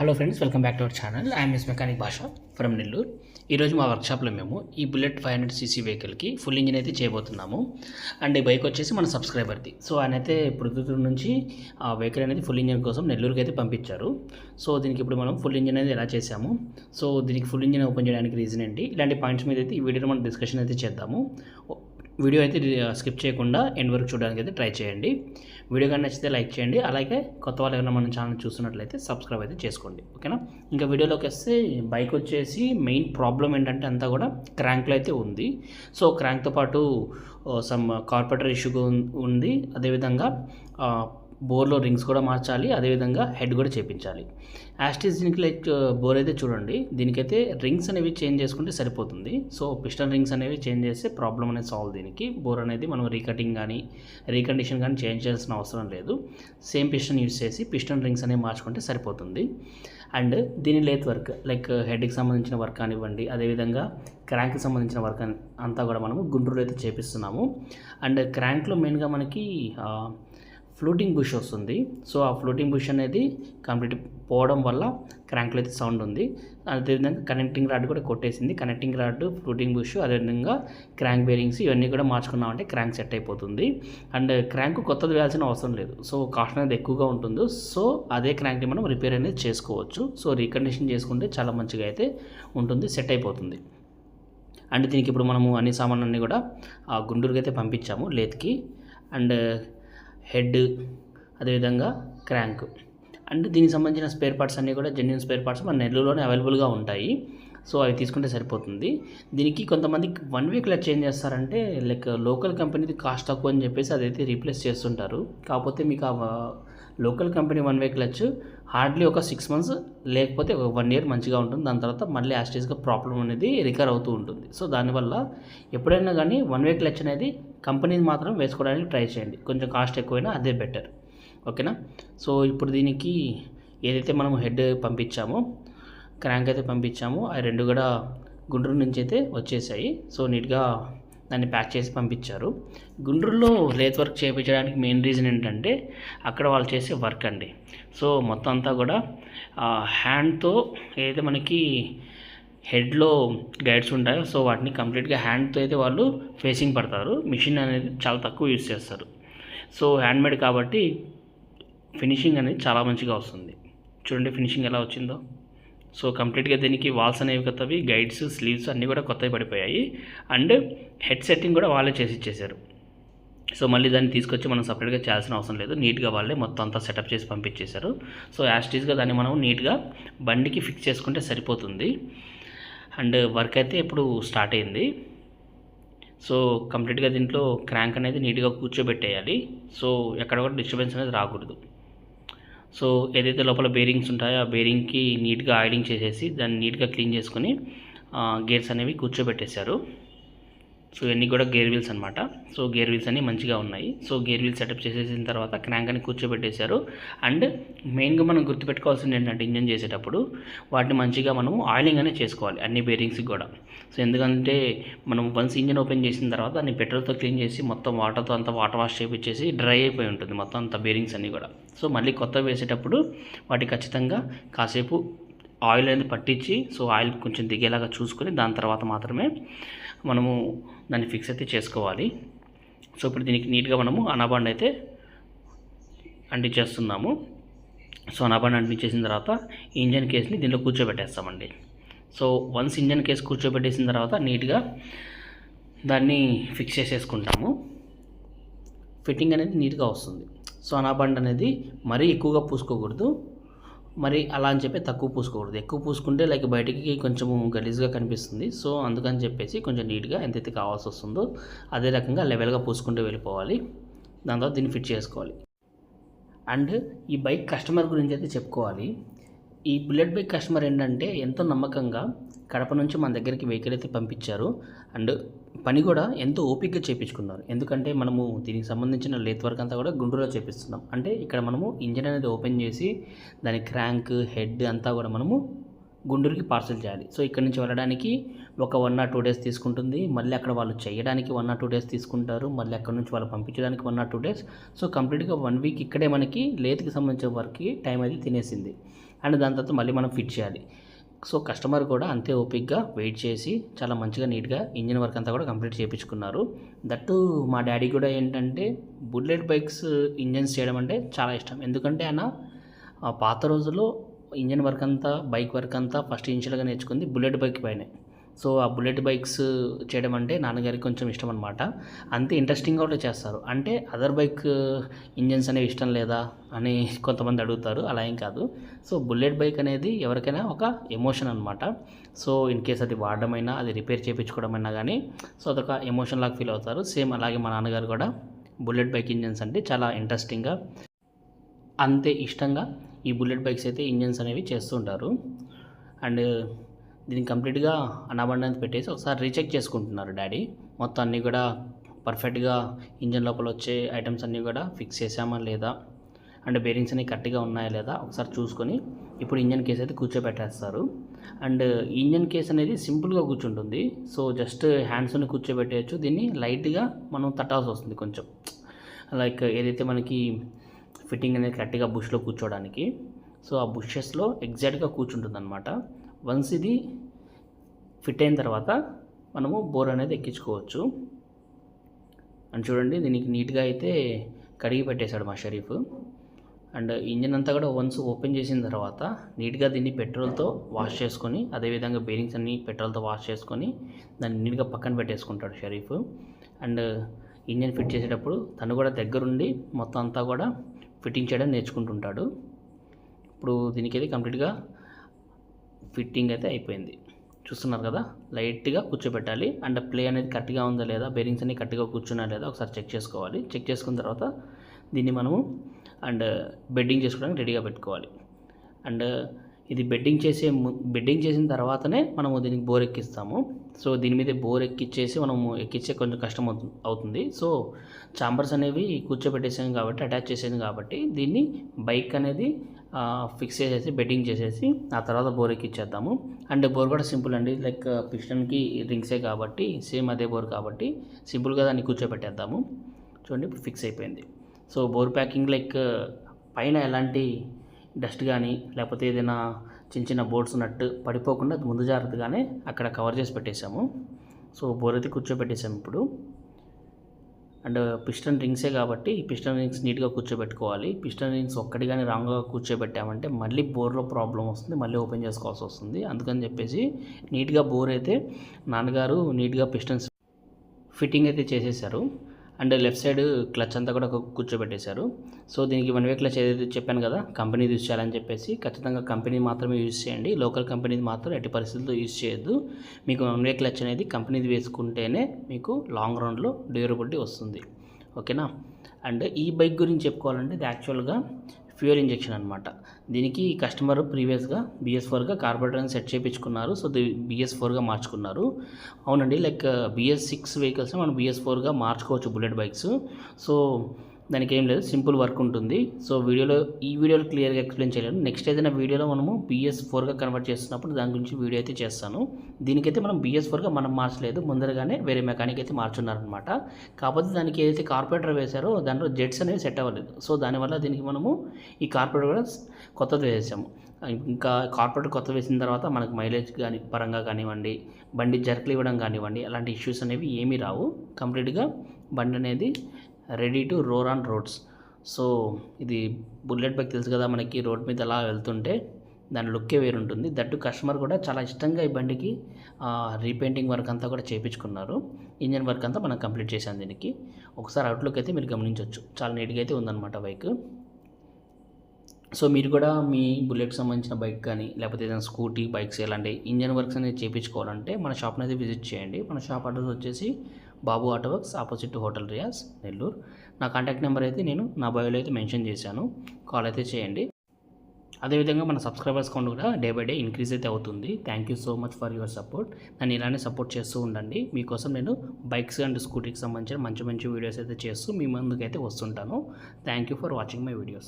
Hello friends welcome back to our channel I'm miss mechanic Basha from Nellore ఈరోజు మా వర్క్షాప్లో మేము ఈ బుల్లెట్ ఫైవ్ హండ్రెడ్ సీసీ వెహికల్కి ఫుల్ ఇంజిన్ అయితే చేయబోతున్నాము. అండ్ ఈ బైక్ వచ్చేసి మన సబ్స్క్రైబర్ది సో ఆయన అయితే ప్రొద్దుటూరు నుంచి ఆ వెహికల్ అనేది ఫుల్ ఇంజిన్ కోసం నెల్లూరుకి అయితే పంపించారు. సో దీనికి ఇప్పుడు మనం ఫుల్ ఇంజిన్ అనేది ఎలా చేసాము సో దీనికి ఫుల్ ఇంజిన్ ఓపెన్ చేయడానికి రీజన్ ఏంటి? ఇలాంటి పాయింట్స్ మీద అయితే ఈ వీడియోలో మనం డిస్కషన్ అయితే చేద్దాము. వీడియో అయితే స్కిప్ చేయకుండా ఎండ్ వరకు చూడడానికి అయితే ట్రై చేయండి. వీడియో కానీ నచ్చితే లైక్ చేయండి. అలాగే కొత్త వాళ్ళు ఏమైనా మన ఛానల్ చూస్తున్నట్లయితే సబ్స్క్రైబ్ అయితే చేసుకోండి. ఓకేనా? ఇంకా వీడియోలోకి వస్తే బైక్ వచ్చేసి మెయిన్ ప్రాబ్లం ఏంటంటే అంతా కూడా క్రాంక్లో అయితే ఉంది. సో క్రాంక్తో పాటు సమ్ కార్పొరేటర్ ఇష్యూ ఉంది. అదేవిధంగా బోర్లో రింగ్స్ కూడా మార్చాలి అదేవిధంగా హెడ్ కూడా చేపించాలి. యాస్టిస్ దీనికి లైక్ బోర్ అయితే చూడండి దీనికైతే రింగ్స్ అనేవి చేంజ్ చేసుకుంటే సరిపోతుంది. సో పిస్టన్ రింగ్స్ అనేవి చేంజ్ చేస్తే ప్రాబ్లం అనేది సాల్వ్ దీనికి. బోర్ అనేది మనం రీకటింగ్ కానీ రీకండిషన్ కానీ చేంజ్ చేయాల్సిన అవసరం లేదు. సేమ్ పిస్టన్ యూస్ చేసి పిస్టన్ రింగ్స్ అనేవి మార్చుకుంటే సరిపోతుంది. అండ్ దీని లేత్ వర్క్ లైక్ హెడ్కి సంబంధించిన వర్క్ కానివ్వండి అదేవిధంగా క్రాంక్కి సంబంధించిన వర్క్ అంతా కూడా మనము గుంటూరులో అయితే చేపిస్తున్నాము. అండ్ క్రాంక్లో మెయిన్గా మనకి ఫ్లూటింగ్ బుష్ వస్తుంది. సో ఆ ఫ్లూటింగ్ బుష్ అనేది కంప్లీట్ పోవడం వల్ల క్రాంక్లో అయితే సౌండ్ ఉంది. అదేవిధంగా కనెక్టింగ్ రాడ్ కూడా కొట్టేసింది. కనెక్టింగ్ రాడ్ ఫ్లూటింగ్ బుష్ అదేవిధంగా క్రాంక్ బేరింగ్స్ ఇవన్నీ కూడా మార్చుకున్నామంటే క్రాంక్ సెట్ అయిపోతుంది. అండ్ క్రాంక్ కొత్తది వేయాల్సిన అవసరం లేదు. సో కాస్ట్ అనేది ఎక్కువగా ఉంటుంది. సో అదే క్రాంక్ని మనం రిపేర్ అనేది చేసుకోవచ్చు. సో రీకండిషన్ చేసుకుంటే చాలా మంచిగా అయితే ఉంటుంది సెట్ అయిపోతుంది. అండ్ దీనికి ఇప్పుడు మనము అన్ని సామాన్లన్నీ కూడా ఆ గుండూరుకి అయితే పంపించాము లేత్కి. అండ్ హెడ్ అదేవిధంగా క్రాంక్. అండ్ దీనికి సంబంధించిన స్పేర్ పార్ట్స్ అన్నీ కూడా జెన్యున్ స్పేర్ పార్ట్స్ మన నెల్లూరులోనే అవైలబుల్గా ఉంటాయి. సో అవి తీసుకుంటే సరిపోతుంది. దీనికి కొంతమంది వన్ వీక్లో చేంజ్ చేస్తారంటే లైక్ లోకల్ కంపెనీది కాస్ట్ తక్కువ అని చెప్పేసి అదైతే రీప్లేస్ చేస్తుంటారు. కాకపోతే మీకు ఆ local company one way clutch hardly ఒక సిక్స్ మంత్స్ లేకపోతే ఒక వన్ ఇయర్ మంచిగా ఉంటుంది. దాని తర్వాత మళ్ళీ యాస్టేజ్గా ప్రాబ్లం అనేది రికవర్ అవుతూ ఉంటుంది. సో దానివల్ల ఎప్పుడైనా కానీ వన్ వే క్లచ్ అనేది కంపెనీని మాత్రం వేసుకోవడానికి ట్రై చేయండి. కొంచెం కాస్ట్ ఎక్కువైనా అదే బెటర్. ఓకేనా? సో ఇప్పుడు దీనికి ఏదైతే మనం హెడ్ పంపించామో క్రాంక్ అయితే పంపించామో ఆ రెండు కూడా గుంటూరు నుంచి అయితే వచ్చేసాయి. సో నీట్గా దాన్ని ప్యాక్ చేసి పంపించారు. గుంటూరులో లేత్ వర్క్ చేయించడానికి మెయిన్ రీజన్ ఏంటంటే అక్కడ వాళ్ళు చేసే వర్క్ అండి. సో మొత్తం అంతా కూడా హ్యాండ్తో ఏదైతే మనకి హెడ్లో గైడ్స్ ఉంటాయో సో వాటిని కంప్లీట్గా హ్యాండ్తో అయితే వాళ్ళు ఫేసింగ్ పడతారు. మిషన్ అనేది చాలా తక్కువ యూజ్ చేస్తారు. సో హ్యాండ్మేడ్ కాబట్టి ఫినిషింగ్ అనేది చాలా మంచిగా వస్తుంది. చూడండి ఫినిషింగ్ ఎలా వచ్చిందో. సో కంప్లీట్గా దీనికి వాల్స్ అనేవి కొత్తవి గైడ్స్ స్లీవ్స్ అన్నీ కూడా కొత్తవి పడిపోయాయి. అండ్ హెడ్ సెట్టింగ్ కూడా వాళ్ళే చేసి ఇచ్చేసారు. సో మళ్ళీ దాన్ని తీసుకొచ్చి మనం సపరేట్గా చేయాల్సిన అవసరం లేదు. నీట్గా వాళ్ళే మొత్తం అంతా సెటప్ చేసి పంపించేశారు. సో యాస్టీస్గా దాన్ని మనం నీట్గా బండికి ఫిక్స్ చేసుకుంటే సరిపోతుంది. అండ్ వర్క్ అయితే ఇప్పుడు స్టార్ట్ అయింది. సో కంప్లీట్గా దీంట్లో క్రాంక్ అనేది నీట్గా కూర్చోబెట్టేయాలి. సో ఎక్కడ కూడా డిస్టర్బెన్స్ అనేది రాకూడదు. సో ఏదైతే లోపల బేరింగ్స్ ఉంటాయో ఆ బేరింగ్కి నీట్గా ఆయిలింగ్ చేసేసి దాన్ని నీట్గా క్లీన్ చేసుకొని గేర్స్ అనేవి కూర్చోబెట్టేశారు. సో ఇవన్నీ కూడా గేర్ వీల్స్ అనమాట సో గేర్ వీల్స్ అన్నీ మంచిగా ఉన్నాయి. సో గేర్ వీల్స్ సెటప్ చేసేసిన తర్వాత క్రాంక్ అని కూర్చోబెట్టేశారు. అండ్ మెయిన్గా మనం గుర్తుపెట్టుకోవాల్సింది ఏంటంటే ఇంజన్ చేసేటప్పుడు వాటిని మంచిగా మనం ఆయిలింగ్ అనేది చేసుకోవాలి అన్ని బేరింగ్స్కి కూడా. సో ఎందుకంటే మనం వన్స్ ఇంజన్ ఓపెన్ చేసిన తర్వాత దాన్ని పెట్రోల్తో క్లీన్ చేసి మొత్తం వాటర్తో అంతా వాటర్ వాష్ చేపించేసి డ్రై అయిపోయి ఉంటుంది మొత్తం అంత బేరింగ్స్ అన్నీ కూడా. సో మళ్ళీ కొత్త వేసేటప్పుడు వాటి ఖచ్చితంగా కాసేపు ఆయిల్ అనేది పట్టించి సో ఆయిల్ కొంచెం దిగేలాగా చూసుకొని దాని తర్వాత మాత్రమే మనము దాన్ని ఫిక్స్ అయితే చేసుకోవాలి. సో ఇప్పుడు దీనికి నీట్గా మనము అనాబాండ్ అయితే అంటించేస్తున్నాము. సో అనాబాండ్ అంటించేసిన తర్వాత ఇంజన్ కేస్ని దీనిలో కూర్చోబెట్టేస్తామండి. సో వన్స్ ఇంజన్ కేస్ కూర్చోబెట్టేసిన తర్వాత నీట్గా దాన్ని ఫిక్స్ చేసేసుకుంటాము. ఫిట్టింగ్ అనేది నీట్గా వస్తుంది. సో అనాబండ్ అనేది మరీ ఎక్కువగా పూసుకోకూడదు. మరి అలా అని చెప్పి తక్కువ పూసుకోకూడదు. ఎక్కువ పూసుకుంటే లైక్ బయటికి కొంచెం గలీజ్గా కనిపిస్తుంది. సో అందుకని చెప్పేసి కొంచెం నీట్గా ఎంతైతే కావాల్సి వస్తుందో అదే రకంగా లెవెల్గా పూసుకుంటూ వెళ్ళిపోవాలి. దాని తర్వాత దీన్ని ఫిట్ చేసుకోవాలి. అండ్ ఈ బైక్ కస్టమర్ గురించి అయితే చెప్పుకోవాలి. ఈ బుల్లెట్ బైక్ కస్టమర్ ఏంటంటే ఎంతో నమ్మకంగా కడప నుంచి మన దగ్గరికి వెహికల్ అయితే పంపించారు. అండ్ పని కూడా ఎంతో ఓపికగా చేయించుకున్నారు ఎందుకంటే మనము దీనికి సంబంధించిన లేత్ వర్క్ అంతా కూడా గుంటూరులో చేపిస్తున్నాం. అంటే ఇక్కడ మనము ఇంజన్ అనేది ఓపెన్ చేసి దాని క్రాంక్ హెడ్ అంతా కూడా మనము గుంటూరుకి పార్సల్ చేయాలి. సో ఇక్కడ నుంచి వెళ్ళడానికి ఒక వన్ ఆర్ టూ డేస్ తీసుకుంటుంది. మళ్ళీ అక్కడ వాళ్ళు చేయడానికి వన్ ఆర్ టూ డేస్ తీసుకుంటారు. మళ్ళీ అక్కడ నుంచి వాళ్ళు పంపించడానికి one or two days. So కంప్లీట్గా వన్ వీక్ ఇక్కడే మనకి లేత్కి సంబంధించిన వర్క్కి టైం అది తినేసింది. అండ్ దాని తర్వాత మళ్ళీ మనం ఫిట్ చేయాలి. సో కస్టమర్ కూడా అంతే ఓపిక్గా వెయిట్ చేసి చాలా మంచిగా నీట్గా ఇంజిన్ వర్క్ అంతా కూడా కంప్లీట్ చేయించుకున్నారు దట్టు మా డాడీ కూడా ఏంటంటే బుల్లెట్ బైక్స్ ఇంజన్స్ చేయడం అంటే చాలా ఇష్టం. ఎందుకంటే ఆయన పాత రోజుల్లో ఇంజన్ వర్క్ అంతా బైక్ వర్క్ అంతా ఫస్ట్ ఇనిషియల్గా నేర్చుకుంది బుల్లెట్ బైక్ పైనే. సో ఆ బుల్లెట్ బైక్స్ చేయడం అంటే నాన్నగారికి కొంచెం ఇష్టం అనమాట అంతే ఇంట్రెస్టింగ్గా కూడా చేస్తారు. అంటే అదర్ బైక్ ఇంజన్స్ అనేవి ఇష్టం లేదా అని కొంతమంది అడుగుతారు. అలా ఏం కాదు. సో బుల్లెట్ బైక్ అనేది ఎవరికైనా ఒక ఎమోషన్ అనమాట సో ఇన్ కేస్ అది వాడడమైనా అది రిపేర్ చేయించుకోవడమైనా కానీ సో అదొక ఎమోషన్ లాగా ఫీల్ అవుతారు. సేమ్ అలాగే మా నాన్నగారు కూడా బుల్లెట్ బైక్ ఇంజన్స్ అంటే చాలా ఇంట్రెస్టింగ్గా అంతే ఇష్టంగా ఈ బుల్లెట్ బైక్స్ అయితే ఇంజన్స్ అనేవి చేస్తుంటారు. అండ్ దీన్ని కంప్లీట్గా అనాబండానికి పెట్టేసి ఒకసారి రీచెక్ చేసుకుంటున్నారు డాడీ. మొత్తం అన్నీ కూడా పర్ఫెక్ట్గా ఇంజన్ లోపల వచ్చే ఐటమ్స్ అన్నీ కూడా ఫిక్స్ చేసామా లేదా? అండ్ బేరింగ్స్ అన్ని కరెక్ట్గా ఉన్నాయా లేదా? ఒకసారి చూసుకొని ఇప్పుడు ఇంజన్ కేస్ అయితే కూర్చోబెట్టేస్తారు. అండ్ ఇంజన్ కేస్ అనేది సింపుల్గా కూర్చుంటుంది. సో జస్ట్ హ్యాండ్స్ని కూర్చోబెట్టేయచ్చు. దీన్ని లైట్గా మనం తట్టాల్సి వస్తుంది కొంచెం. లైక్ ఏదైతే మనకి ఫిట్టింగ్ అనేది కరెక్ట్గా బుష్లో కూర్చోవడానికి సో ఆ బుషెస్లో ఎగ్జాక్ట్గా కూర్చుంటుంది అనమాట వన్స్ ఇది ఫిట్ అయిన తర్వాత మనము బోర్ అనేది ఎక్కించుకోవచ్చు. అండ్ చూడండి దీనికి నీట్గా అయితే కడిగి పెట్టేశాడు మా షరీఫ్. అండ్ ఇంజిన్ అంతా కూడా వన్స్ ఓపెన్ చేసిన తర్వాత నీట్గా దీన్ని పెట్రోల్తో వాష్ చేసుకొని అదేవిధంగా బేరింగ్స్ అన్ని పెట్రోల్తో వాష్ చేసుకొని దాన్ని నీట్గా పక్కన పెట్టేసుకుంటాడు షరీఫ్. అండ్ ఇంజన్ ఫిట్ చేసేటప్పుడు తను కూడా దగ్గరుండి మొత్తం అంతా కూడా ఫిట్టింగ్ చేయడం నేర్చుకుంటుంటాడు. ఇప్పుడు దీనికైతే కంప్లీట్గా ఫిట్టింగ్ అయితే అయిపోయింది. చూస్తున్నారు కదా? లైట్గా కూర్చోబెట్టాలి. అండ్ ప్లే అనేది కరెక్ట్గా ఉందా లేదా? బేరింగ్స్ అన్ని కరెక్ట్గా కూర్చున్నా లేదా? ఒకసారి చెక్ చేసుకోవాలి. చెక్ చేసుకున్న తర్వాత దీన్ని మనము అండ్ బెడ్డింగ్ చేసుకోవడానికి రెడీగా పెట్టుకోవాలి. అండ్ ఇది బెడ్డింగ్ చేసే బెడ్డింగ్ చేసిన తర్వాతనే మనము దీనికి బోర్ ఎక్కిస్తాము. సో దీని మీద బోర్ ఎక్కిచ్చేసి మనము ఎక్కించే కొంచెం కష్టం అవుతుంది. సో చాంబర్స్ అనేవి కూర్చోబెట్టేసాము కాబట్టి అటాచ్ చేసాను కాబట్టి దీన్ని బైక్ అనేది ఫిక్స్ చేసేసి బెట్టింగ్ చేసేసి ఆ తర్వాత బోర్ ఎక్కిచ్చేద్దాము. అండ్ బోర్ కూడా సింపుల్ అండి. లైక్ పిస్టన్కి రింగ్సే కాబట్టి సేమ్ అదే బోర్ కాబట్టి సింపుల్గా దాన్ని కూర్చోబెట్టేద్దాము. చూడండి ఇప్పుడు ఫిక్స్ అయిపోయింది. సో బోర్ ప్యాకింగ్ లైక్ పైన ఎలాంటి డస్ట్ కానీ లేకపోతే ఏదైనా చిన్న చిన్న బోర్డ్స్ ఉన్నట్టు పడిపోకుండా ముందు జాగ్రత్తగానే అక్కడ కవర్ చేసి పెట్టేశాము. సో బోర్ అయితే కూర్చోబెట్టేశాము ఇప్పుడు. అండ్ పిస్టన్ రింగ్సే కాబట్టి పిస్టన్ రింగ్స్ నీట్గా కూర్చోబెట్టుకోవాలి. పిస్టన్ రింగ్స్ ఒక్కటి కానీ రాంగ్గా కూర్చోబెట్టామంటే మళ్ళీ బోర్లో ప్రాబ్లం వస్తుంది మళ్ళీ ఓపెన్ చేసుకోవాల్సి వస్తుంది. అందుకని చెప్పేసి నీట్గా బోర్ అయితే నాన్నగారు నీట్గా పిస్టన్స్ ఫిట్టింగ్ అయితే చేసేసారు. అండ్ లెఫ్ట్ సైడ్ క్లచ్ అంతా కూడా కూర్చోబెట్టేశారు. సో దీనికి వన్ వే క్లచ్ ఏదైతే చెప్పాను కదా కంపెనీ యూజ్ చేయాలని చెప్పేసి ఖచ్చితంగా కంపెనీ మాత్రమే యూజ్ చేయండి. లోకల్ కంపెనీది మాత్రం ఎట్టి పరిస్థితుల్లో యూజ్ చేయొద్దు. మీకు వన్ వే క్లచ్ అనేది కంపెనీది వేసుకుంటేనే మీకు లాంగ్ రన్లో డ్యూరబిలిటీ వస్తుంది. ఓకేనా? అండ్ ఈ బైక్ గురించి చెప్పుకోవాలంటే ఇది యాక్చువల్గా ఫ్యూయల్ ఇంజెక్షన్ అనమాట దీనికి కస్టమర్ ప్రీవియస్గా బిఎస్ ఫోర్గా కార్బోరేటర్ని సెట్ చేయించుకున్నారు సో ఇది బిఎస్ ఫోర్గా మార్చుకున్నారు. అవునండి లైక్ బిఎస్ సిక్స్ వెహికల్స్ మనం బిఎస్ ఫోర్గా మార్చుకోవచ్చు బుల్లెట్ బైక్స్. సో దానికి ఏం లేదు సింపుల్ వర్క్ ఉంటుంది. సో వీడియోలో ఈ వీడియోలో క్లియర్గా ఎక్స్ప్లెయిన్ చేయలేను. నెక్స్ట్ ఏదైనా వీడియోలో మనము బిఎస్ ఫోర్గా కన్వర్ట్ చేస్తున్నప్పుడు దాని గురించి వీడియో అయితే చేస్తాను. దీనికైతే మనం బిఎస్ ఫోర్గా మనం మార్చలేదు. ముందరగానే వేరే మెకానిక్ అయితే మార్చున్నారనమాట కాకపోతే దానికి ఏదైతే కార్పొరేటర్ వేశారో దాంట్లో జెట్స్ అనేవి సెట్ అవ్వలేదు. సో దానివల్ల దీనికి మనము ఈ కార్పొరేటర్ కూడా కొత్తది వేసాము. ఇంకా కార్పొరేటర్ కొత్త వేసిన తర్వాత మనకు మైలేజ్ కానీ పరంగా కానివ్వండి బండి జర్కులు ఇవ్వడం కానివ్వండి అలాంటి ఇష్యూస్ అనేవి ఏమీ రావు. కంప్లీట్గా బండి అనేది ready to roar on roads. So ఇది బుల్లెట్ బైక్ తెలుసు కదా మనకి రోడ్ మీద అలా వెళ్తుంటే దాని లుక్కే వేరుంటుంది. దట్టు కస్టమర్ కూడా చాలా ఇష్టంగా ఈ బండికి రీపెయింటింగ్ వర్క్ అంతా కూడా చేయించుకున్నారు ఇంజన్ వర్క్ అంతా మనం కంప్లీట్ చేసాం దీనికి. ఒకసారి అవుట్లుక్ అయితే మీరు గమనించవచ్చు చాలా నీట్గా అయితే ఉందన్నమాట బైక్. సో మీరు కూడా మీ బుల్లెట్ సంబంధించిన బైక్ కానీ లేకపోతే ఏదైనా స్కూటీ బైక్స్ ఇలాంటి ఇంజన్ వర్క్స్ అనేది చేయించుకోవాలంటే మన షాప్ని అయితే విజిట్ చేయండి. మన షాప్ అడ్రస్ వచ్చేసి Babu auto works opposite hotel Riyas Nellore. నా కాంటాక్ట్ నెంబర్ అయితే నేను నా బయోలో అయితే మెన్షన్ చేశాను. కాల్ అయితే చేయండి. అదేవిధంగా మన సబ్స్క్రైబర్స్ కౌంట్ కూడా డే బై డే ఇంక్రీజ్ అయితే అవుతుంది. Thank you so much for your support. నన్ను ఇలానే సపోర్ట్ చేస్తూ ఉండండి. మీకోసం నేను బైక్స్ అండ్ స్కూటీకి సంబంధించిన మంచి మంచి వీడియోస్ అయితే చేస్తూ మీ ముందుకైతే వస్తుంటాను. Thank you for watching my videos.